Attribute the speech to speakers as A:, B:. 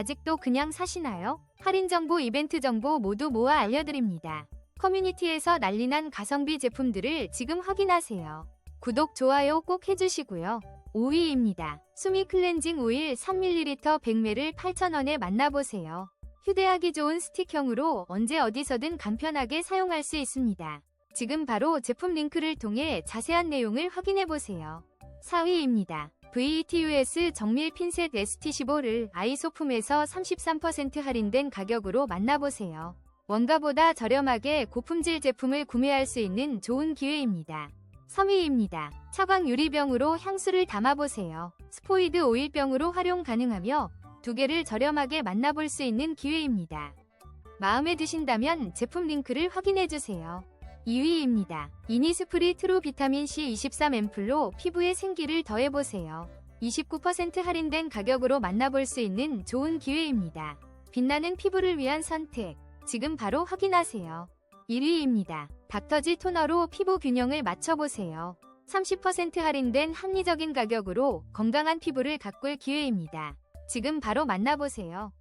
A: 아직도 그냥 사시나요? 할인 정보, 이벤트 정보 모두 모아 알려드립니다. 커뮤니티에서 난리난 가성비 제품들을 지금 확인하세요. 구독, 좋아요 꼭 해주시고요. 5위입니다. 수미 클렌징 오일 3ml 100ml 8,000원에 만나보세요. 휴대하기 좋은 스틱형으로 언제 어디서든 간편하게 사용할 수 있습니다. 지금 바로 제품 링크를 통해 자세한 내용을 확인해보세요. 4위입니다. VTUS 정밀 핀셋 ST15를 아이소품에서 33% 할인된 가격으로 만나보세요. 원가보다 저렴하게 고품질 제품을 구매할 수 있는 좋은 기회입니다. 3위입니다. 차광 유리병으로 향수를 담아보세요. 스포이드 오일병으로 활용 가능하며 두 개를 저렴하게 만나볼 수 있는 기회입니다. 마음에 드신다면 제품 링크를 확인해주세요. 2위입니다. 이니스프리 트루 비타민C 23 앰플로 피부에 생기를 더해보세요. 29% 할인된 가격으로 만나볼 수 있는 좋은 기회입니다. 빛나는 피부를 위한 선택. 지금 바로 확인하세요. 1위입니다. 닥터지 토너로 피부 균형을 맞춰보세요. 30% 할인된 합리적인 가격으로 건강한 피부를 가꿀 기회입니다. 지금 바로 만나보세요.